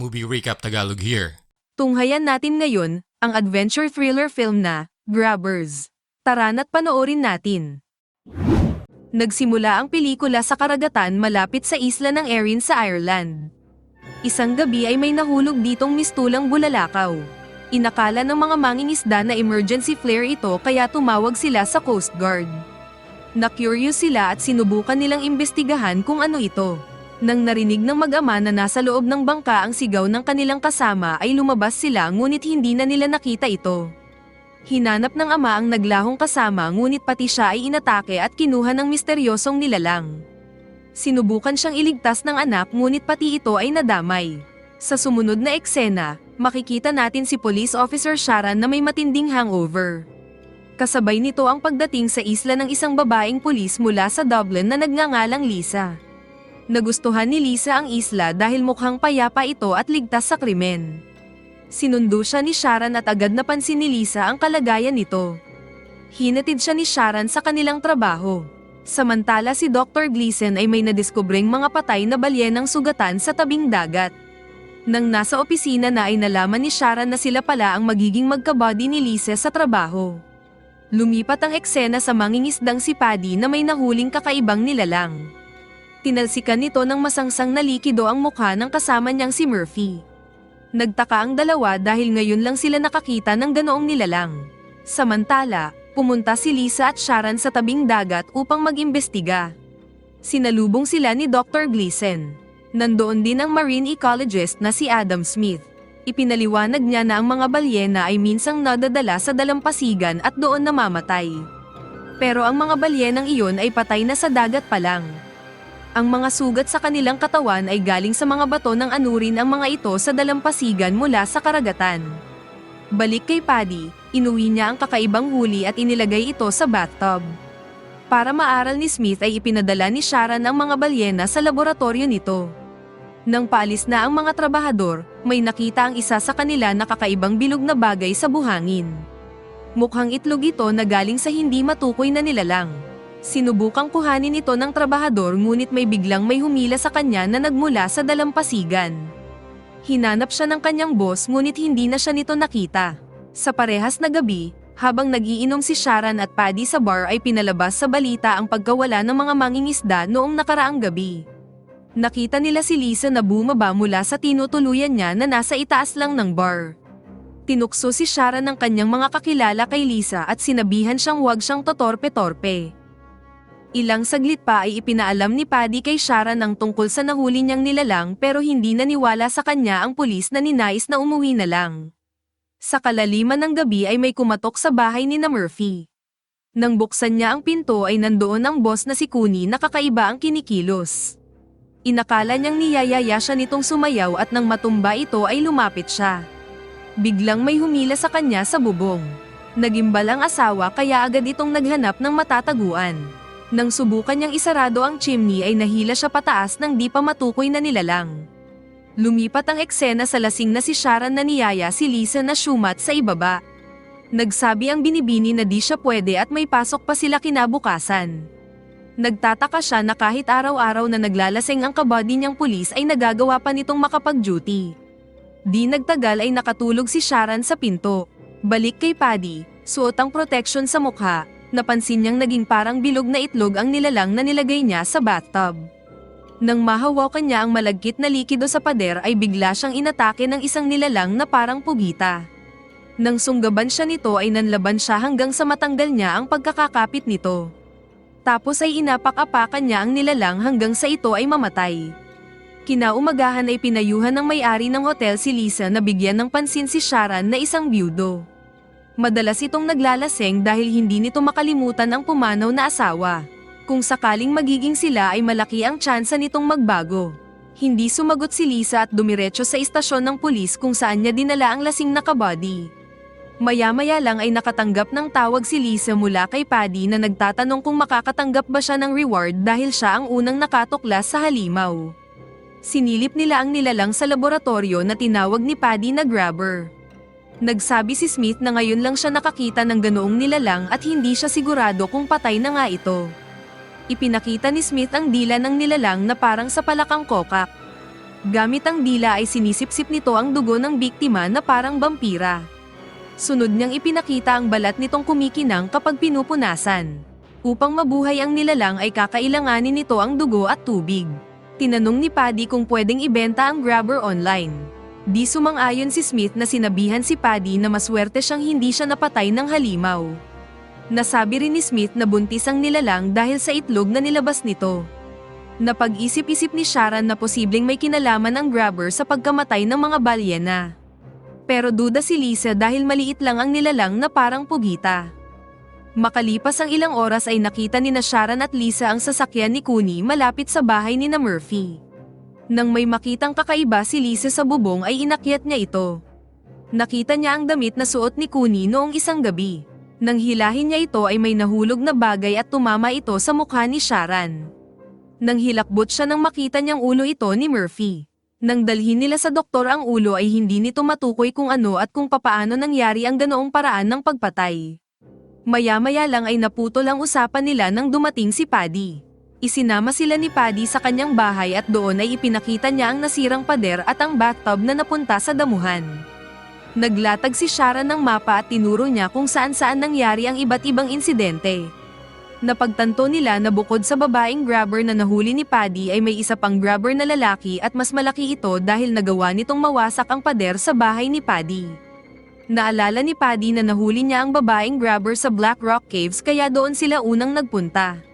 Movie Recap Tagalog here. Tunghayan natin ngayon ang adventure thriller film na Grabbers. Tara na't panoorin natin. Nagsimula ang pelikula sa karagatan malapit sa isla ng Erin sa Ireland. Isang gabi ay may nahulog ditong mistulang bulalakaw. Inakala ng mga mangingisda na emergency flare ito kaya tumawag sila sa Coast Guard. Na-curious sila at sinubukan nilang imbestigahan kung ano ito. Nang narinig ng mag-ama na nasa loob ng bangka ang sigaw ng kanilang kasama ay lumabas sila ngunit hindi na nila nakita ito. Hinanap ng ama ang naglahong kasama ngunit pati siya ay inatake at kinuha ng misteryosong nilalang. Sinubukan siyang iligtas ng anak ngunit pati ito ay nadamay. Sa sumunod na eksena, makikita natin si Police Officer Sharon na may matinding hangover. Kasabay nito ang pagdating sa isla ng isang babaeng pulis mula sa Dublin na nagngangalang Lisa. Nagustuhan ni Lisa ang isla dahil mukhang payapa ito at ligtas sa krimen. Sinundo siya ni Sharon at agad napansin ni Lisa ang kalagayan nito. Hinatid siya ni Sharon sa kanilang trabaho. Samantala si Dr. Gleason ay may nadiskubring mga patay na balyenang sugatan sa tabing dagat. Nang nasa opisina na ay nalaman ni Sharon na sila pala ang magiging magkabody ni Lisa sa trabaho. Lumipat ang eksena sa mangingisdang si Paddy na may nahuling kakaibang nilalang. Tinalsikan nito ng masangsang na likido ang mukha ng kasama niyang si Murphy. Nagtaka ang dalawa dahil ngayon lang sila nakakita ng ganoong nilalang. Samantala, pumunta si Lisa at Sharon sa tabing dagat upang mag-imbestiga. Sinalubong sila ni Dr. Gleason. Nandoon din ang marine ecologist na si Adam Smith. Ipinaliwanag niya na ang mga balyena ay minsang nadadala sa dalampasigan at doon namamatay. Pero ang mga balyenang iyon ay patay na sa dagat pa lang. Ang mga sugat sa kanilang katawan ay galing sa mga bato ng anurin ang mga ito sa dalampasigan mula sa karagatan. Balik kay Paddy, inuwi niya ang kakaibang huli at inilagay ito sa bathtub. Para maaral ni Smith ay ipinadala ni Sharon ang mga balyena sa laboratorio nito. Nang paalis na ang mga trabahador, may nakita ang isa sa kanila na kakaibang bilog na bagay sa buhangin. Mukhang itlog ito na galing sa hindi matukoy na nilalang. Sinubukang kuhanin ito ng trabahador ngunit may biglang may humila sa kanya na nagmula sa dalampasigan. Hinanap siya ng kanyang boss ngunit hindi na siya nito nakita. Sa parehas na gabi, habang nagiinom si Sharon at Paddy sa bar ay pinalabas sa balita ang pagkawala ng mga mangingisda noong nakaraang gabi. Nakita nila si Lisa na bumaba mula sa tinutuluyan niya na nasa itaas lang ng bar. Tinukso si Sharon ng kanyang mga kakilala kay Lisa at sinabihan siyang huwag siyang totorpe-torpe. Ilang saglit pa ay ipinaalam ni Paddy kay Sharon ang tungkol sa nahuli niyang nilalang pero hindi naniwala sa kanya ang pulis na ninais na umuwi na lang. Sa kalaliman ng gabi ay may kumatok sa bahay ni na Murphy. Nang buksan niya ang pinto ay nandoon ang boss na si Cooney na kakaiba ang kinikilos. Inakala niyang niyayaya siya nitong sumayaw at nang matumba ito ay lumapit siya. Biglang may humila sa kanya sa bubong. Nagimbal ang asawa kaya agad itong naghanap ng matataguan. Nang subukan niyang isarado ang chimney ay nahila siya pataas ng di pa matukoy na nilalang. Lumipat ang eksena sa lasing na si Sharon na niyaya si Lisa na syumat sa ibaba. Nagsabi ang binibini na di siya pwede at may pasok pa sila kinabukasan. Nagtataka siya na kahit araw-araw na naglalasing ang kabady niyang pulis ay nagagawa pa nitong makapag-duty. Di nagtagal ay nakatulog si Sharon sa pinto. Balik kay Paddy, suot ang protection sa mukha, napansin niyang naging parang bilog na itlog ang nilalang na nilagay niya sa bathtub. Nang mahawakan niya ang malagkit na likido sa pader ay bigla siyang inatake ng isang nilalang na parang pugita. Nang sunggaban siya nito ay nanlaban siya hanggang sa matanggal niya ang pagkakakapit nito. Tapos ay inapak-apakan niya ang nilalang hanggang sa ito ay mamatay. Kinaumagahan ay pinayuhan ng may-ari ng hotel si Lisa na bigyan ng pansin si Sharon na isang byudo. Madalas itong naglalaseng dahil hindi nito makalimutan ang pumanaw na asawa. Kung sakaling magiging sila ay malaki ang tsansa nitong magbago. Hindi sumagot si Lisa at dumiretso sa istasyon ng pulis kung saan niya dinala ang lasing na kabady. Maya-maya lang ay nakatanggap ng tawag si Lisa mula kay Paddy na nagtatanong kung makakatanggap ba siya ng reward dahil siya ang unang nakatuklas sa halimaw. Sinilip nila ang nilalang sa laboratorio na tinawag ni Paddy na grabber. Nagsabi si Smith na ngayon lang siya nakakita ng ganoong nilalang at hindi siya sigurado kung patay na nga ito. Ipinakita ni Smith ang dila ng nilalang na parang sa palakang kokak. Gamit ang dila ay sinisipsip nito ang dugo ng biktima na parang vampira. Sunod niyang ipinakita ang balat nitong kumikinang kapag pinupunasan. Upang mabuhay ang nilalang ay kakailanganin nito ang dugo at tubig. Tinanong ni Paddy kung pwedeng ibenta ang grabber online. Di sumang-ayon si Smith na sinabihan si Paddy na maswerte siyang hindi siya napatay ng halimaw. Nasabi rin ni Smith na buntis ang nilalang dahil sa itlog na nilabas nito. Napag-isip-isip ni Sharon na posibleng may kinalaman ang grabber sa pagkamatay ng mga balyena. Pero duda si Lisa dahil maliit lang ang nilalang na parang pugita. Makalipas ang ilang oras ay nakita ni na Sharon at Lisa ang sasakyan ni Cooney malapit sa bahay ni na Murphy. Nang may makitang kakaiba si Lisa sa bubong ay inakyat niya ito. Nakita niya ang damit na suot ni Cooney noong isang gabi. Nang hilahin niya ito ay may nahulog na bagay at tumama ito sa mukha ni Sharon. Nang hilakbot siya nang makita niyang ulo ito ni Murphy. Nang dalhin nila sa doktor ang ulo ay hindi nito matukoy kung ano at kung papaano nangyari ang ganoong paraan ng pagpatay. Maya-maya lang ay naputol ang usapan nila nang dumating si Paddy. Isinama sila ni Paddy sa kanyang bahay at doon ay ipinakita niya ang nasirang pader at ang bathtub na napunta sa damuhan. Naglatag si Sharon ng mapa at tinuro niya kung saan-saan nangyari ang iba't ibang insidente. Napagtanto nila na bukod sa babaeng grabber na nahuli ni Paddy ay may isa pang grabber na lalaki at mas malaki ito dahil nagawa nitong mawasak ang pader sa bahay ni Paddy. Naalala ni Paddy na nahuli niya ang babaeng grabber sa Black Rock Caves kaya doon sila unang nagpunta.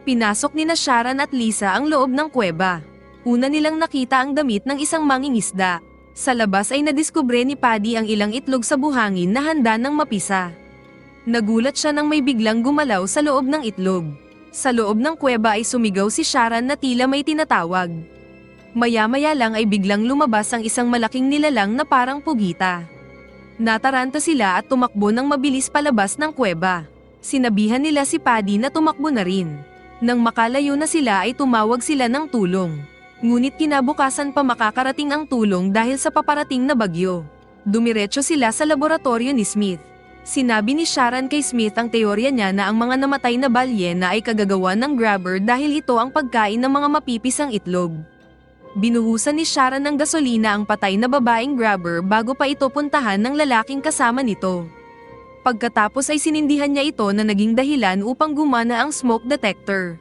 Pinasok ni Sharon at Lisa ang loob ng kuweba. Una nilang nakita ang damit ng isang mangingisda. Sa labas ay nadiskubre ni Paddy ang ilang itlog sa buhangin na handa ng mapisa. Nagulat siya nang may biglang gumalaw sa loob ng itlog. Sa loob ng kuweba ay sumigaw si Sharon na tila may tinatawag. Maya-maya lang ay biglang lumabas ang isang malaking nilalang na parang pugita. Nataranta sila at tumakbo ng mabilis palabas ng kuweba. Sinabihan nila si Paddy na tumakbo na rin. Nang makalayo na sila ay tumawag sila ng tulong. Ngunit kinabukasan pa makakarating ang tulong dahil sa paparating na bagyo. Dumiretso sila sa laboratorio ni Smith. Sinabi ni Sharon kay Smith ang teorya niya na ang mga namatay na balyena ay kagagawa ng grabber dahil ito ang pagkain ng mga mapipisang itlog. Binuhusan ni Sharon ng gasolina ang patay na babaeng grabber bago pa ito puntahan ng lalaking kasama nito. Pagkatapos ay sinindihan niya ito na naging dahilan upang gumana ang smoke detector.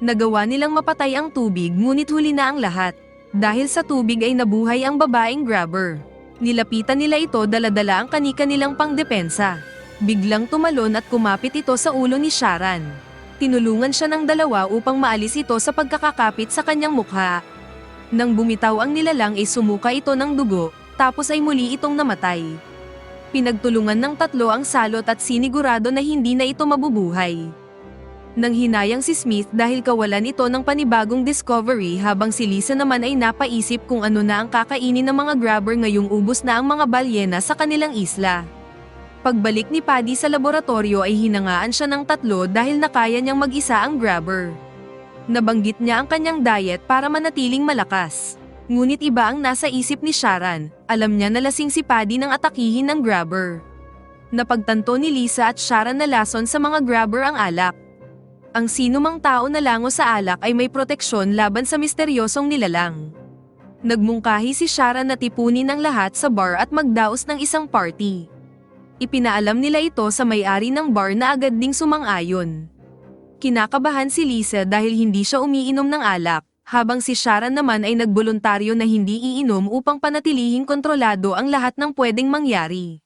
Nagawa nilang mapatay ang tubig ngunit huli na ang lahat. Dahil sa tubig ay nabuhay ang babaeng grabber. Nilapitan nila ito daladala ang kanika nilang pangdepensa. Biglang tumalon at kumapit ito sa ulo ni Sharon. Tinulungan siya ng dalawa upang maalis ito sa pagkakakapit sa kanyang mukha. Nang bumitaw ang nilalang ay sumuka ito ng dugo, tapos ay muli itong namatay. Pinagtulungan ng tatlo ang salot at sinigurado na hindi na ito mabubuhay. Nang hinayang si Smith dahil kawalan ito ng panibagong discovery habang si Lisa naman ay napaisip kung ano na ang kakainin ng mga grabber ngayong ubos na ang mga balyena sa kanilang isla. Pagbalik ni Paddy sa laboratorio ay hinangaan siya ng tatlo dahil nakaya niyang mag-isa ang grabber. Nabanggit niya ang kanyang diet para manatiling malakas. Ngunit iba ang nasa isip ni Sharon, alam niya na lasing si Paddy nang atakihin ng grabber. Napagtanto ni Lisa at Sharon na lason sa mga grabber ang alak. Ang sinumang tao na lango sa alak ay may proteksyon laban sa misteryosong nilalang. Nagmungkahi si Sharon na tipunin ang lahat sa bar at magdaos ng isang party. Ipinaalam nila ito sa may-ari ng bar na agad ding sumang-ayon. Kinakabahan si Lisa dahil hindi siya umiinom ng alak, habang si Sharon naman ay nagboluntaryo na hindi iinom upang panatilihing kontrolado ang lahat ng pwedeng mangyari.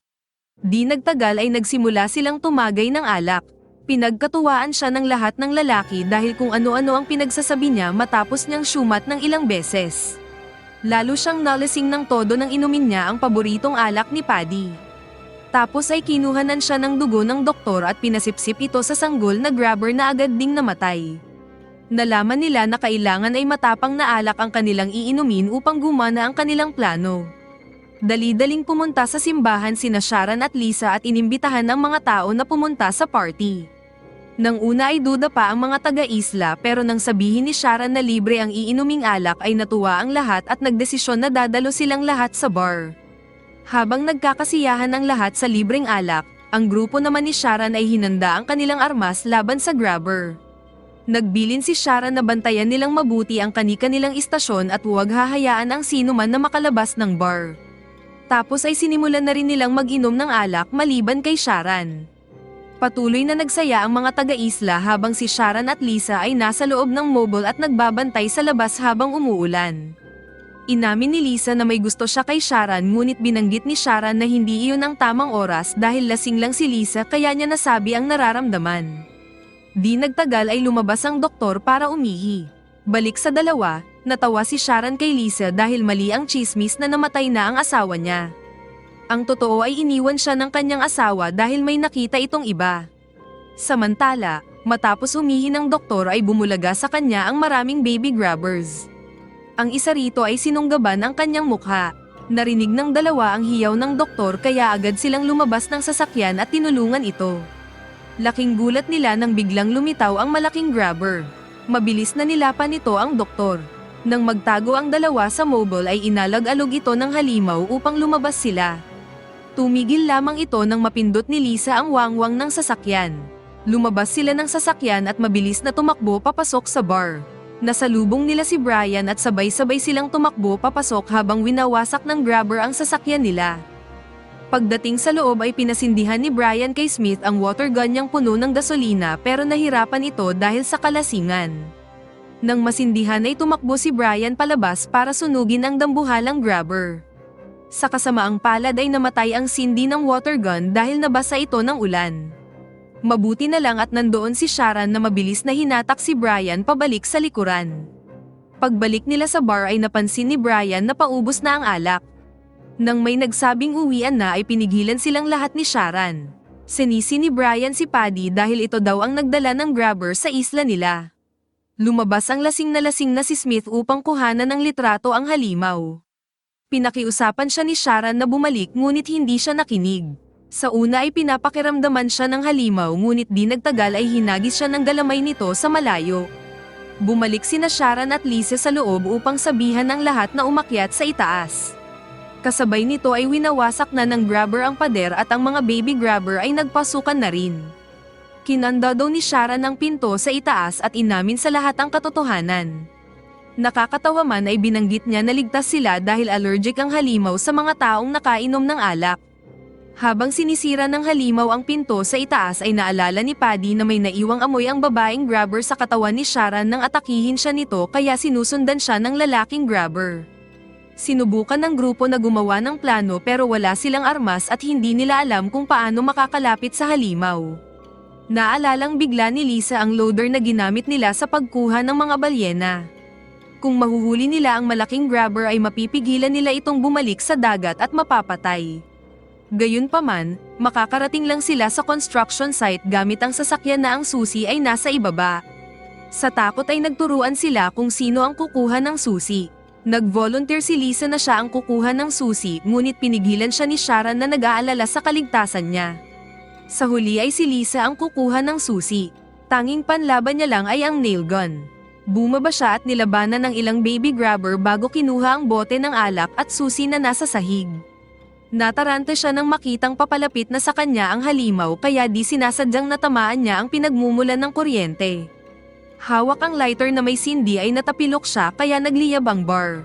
Di nagtagal ay nagsimula silang tumagay ng alak. Pinagkatuwaan siya ng lahat ng lalaki dahil kung ano-ano ang pinagsasabi niya matapos niyang syumat ng ilang beses. Lalo siyang nalasing ng todo nang inumin niya ang paboritong alak ni Paddy. Tapos ay kinuhanan siya ng dugo ng doktor at pinasipsip ito sa sanggol na grabber na agad ding namatay. Nalaman nila na kailangan ay matapang na alak ang kanilang iinumin upang gumana ang kanilang plano. Dali-daling pumunta sa simbahan sina Sharon at Lisa at inimbitahan ng mga tao na pumunta sa party. Nang una ay duda pa ang mga taga-isla pero nang sabihin ni Sharon na libre ang iinuming alak ay natuwa ang lahat at nagdesisyon na dadalo silang lahat sa bar. Habang nagkakasiyahan ang lahat sa libreng alak, ang grupo naman ni Sharon ay hinanda ang kanilang armas laban sa grabber. Nagbilin si Sharon na bantayan nilang mabuti ang kani-kanilang istasyon at huwag hahayaan ang sino man na makalabas ng bar. Tapos ay sinimulan na rin nilang mag-inom ng alak maliban kay Sharon. Patuloy na nagsaya ang mga taga-isla habang si Sharon at Lisa ay nasa loob ng mobile at nagbabantay sa labas habang umuulan. Inamin ni Lisa na may gusto siya kay Sharon ngunit binanggit ni Sharon na hindi iyon ang tamang oras dahil lasing lang si Lisa kaya niya nasabi ang nararamdaman. Di nagtagal ay lumabas ang doktor para umihi. Balik sa dalawa, natawa si Sharon kay Lisa dahil mali ang chismis na namatay na ang asawa niya. Ang totoo ay iniwan siya ng kanyang asawa dahil may nakita itong iba. Samantala, matapos humihi ng doktor ay bumulaga sa kanya ang maraming baby grabbers. Ang isa rito ay sinunggaban ang kanyang mukha. Narinig ng dalawa ang hiyaw ng doktor kaya agad silang lumabas ng sasakyan at tinulungan ito. Laking gulat nila nang biglang lumitaw ang malaking grabber. Mabilis na nilapan nito ang doktor. Nang magtago ang dalawa sa mobile ay inalag-alog ito ng halimaw upang lumabas sila. Tumigil lamang ito nang mapindot ni Lisa ang wangwang ng sasakyan. Lumabas sila ng sasakyan at mabilis na tumakbo papasok sa bar. Nasalubong nila si Brian at sabay-sabay silang tumakbo papasok habang winawasak ng grabber ang sasakyan nila. Pagdating sa loob ay pinasindihan ni Brian kay Smith ang water gun niyang puno ng gasolina pero nahirapan ito dahil sa kalasingan. Nang masindihan ay tumakbo si Brian palabas para sunugin ang dambuhalang grabber. Sa kasamaang palad ay namatay ang Cindy ng water gun dahil nabasa ito ng ulan. Mabuti na lang at nandoon si Sharon na mabilis na hinatak si Brian pabalik sa likuran. Pagbalik nila sa bar ay napansin ni Brian na paubos na ang alak. Nang may nagsabing uwian na ay pinigilan silang lahat ni Sharon. Sinisi ni Brian si Paddy dahil ito daw ang nagdala ng grabber sa isla nila. Lumabas ang lasing na lasing na si Smith upang kuhanan ng litrato ang halimaw. Pinakiusapan siya ni Sharon na bumalik ngunit hindi siya nakinig. Sa una ay pinapakiramdaman siya ng halimaw ngunit di nagtagal ay hinagis siya ng galamay nito sa malayo. Bumalik sina Sharon at Lisa sa loob upang sabihan ng lahat na umakyat sa itaas. Kasabay nito ay winawasak na ng grabber ang pader at ang mga baby grabber ay nagpasukan na rin. Kinanda daw ni Sharon ang pinto sa itaas at inamin sa lahat ang katotohanan. Nakakatawa man ay binanggit niya na ligtas sila dahil allergic ang halimaw sa mga taong nakainom ng alak. Habang sinisira ng halimaw ang pinto sa itaas ay naalala ni Paddy na may naiwang amoy ang babaeng grabber sa katawan ni Sharon nang atakihin siya nito kaya sinusundan siya ng lalaking grabber. Sinubukan ng grupo na gumawa ng plano pero wala silang armas at hindi nila alam kung paano makakalapit sa halimaw. Naalalang bigla ni Lisa ang loader na ginamit nila sa pagkuha ng mga balyena. Kung mahuhuli nila ang malaking grabber ay mapipigilan nila itong bumalik sa dagat at mapapatay. Gayunpaman, makakarating lang sila sa construction site gamit ang sasakyan na ang susi ay nasa ibaba. Sa takot ay nagturuan sila kung sino ang kukuha ng susi. Nag-volunteer si Lisa na siya ang kukuha ng susi ngunit pinigilan siya ni Sharon na nag-aalala sa kaligtasan niya. Sa huli ay si Lisa ang kukuha ng susi. Tanging panlaban niya lang ay ang nail gun. Bumaba siya at nilabanan ng ilang baby grabber bago kinuha ang bote ng alak at susi na nasa sahig. Natarante siya nang makitang papalapit na sa kanya ang halimaw kaya di sinasadyang natamaan niya ang pinagmumulan ng kuryente. Hawak ang lighter na may sindi ay natapilok siya kaya nagliyab ang bar.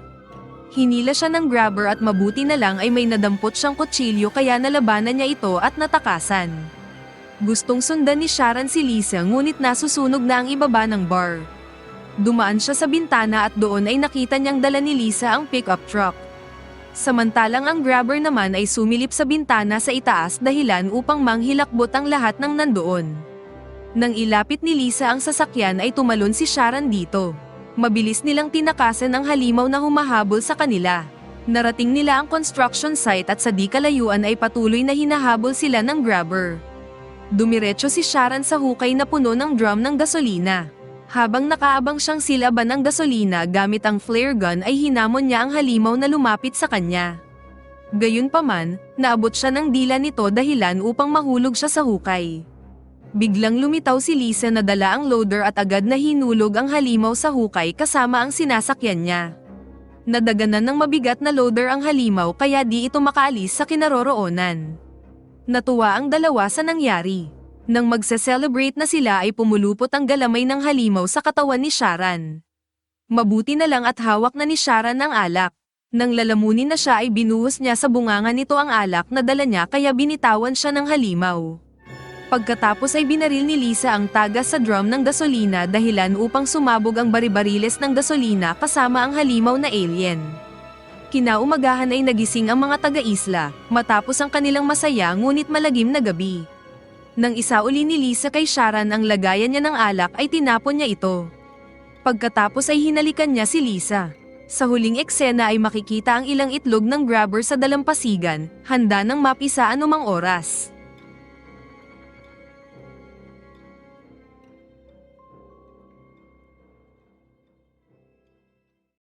Hinila siya ng grabber at mabuti na lang ay may nadampot siyang kutsilyo kaya nalabanan niya ito at natakasan. Gustong sundan ni Sharon si Lisa ngunit nasusunog na ang ibaba ng bar. Dumaan siya sa bintana at doon ay nakita niyang dala ni Lisa ang pickup truck. Samantalang ang grabber naman ay sumilip sa bintana sa itaas dahilan upang manghilakbot ang lahat ng nandoon. Nang ilapit ni Lisa ang sasakyan ay tumalon si Sharon dito. Mabilis nilang tinakasan ang halimaw na humahabol sa kanila. Narating nila ang construction site at sa di kalayuan ay patuloy na hinahabol sila ng grabber. Dumiretso si Sharon sa hukay na puno ng drum ng gasolina. Habang nakaabang siyang silaban ng gasolina gamit ang flare gun ay hinamon niya ang halimaw na lumapit sa kanya. Gayunpaman, naabot siya ng dila nito dahilan upang mahulog siya sa hukay. Biglang lumitaw si Lisa na dala ang loader at agad na hinulog ang halimaw sa hukay kasama ang sinasakyan niya. Nadaganan ng mabigat na loader ang halimaw kaya di ito makaalis sa kinaroroonan. Natuwa ang dalawa sa nangyari. Nang magse-celebrate na sila ay pumulupot ang galamay ng halimaw sa katawan ni Sharon. Mabuti na lang at hawak na ni Sharon ang alak. Nang lalamunin na siya ay binuhos niya sa bunganga nito ang alak na dala niya kaya binitawan siya ng halimaw. Pagkatapos ay binaril ni Lisa ang tagas sa drum ng gasolina dahilan upang sumabog ang baribariles ng gasolina kasama ang halimaw na alien. Kinaumagahan ay nagising ang mga taga-isla, matapos ang kanilang masaya ngunit malagim na gabi. Nang isa uli ni Lisa kay Sharon ang lagayan niya ng alak ay tinapon niya ito. Pagkatapos ay hinalikan niya si Lisa. Sa huling eksena ay makikita ang ilang itlog ng grabber sa dalampasigan, handa ng mapisa anumang oras.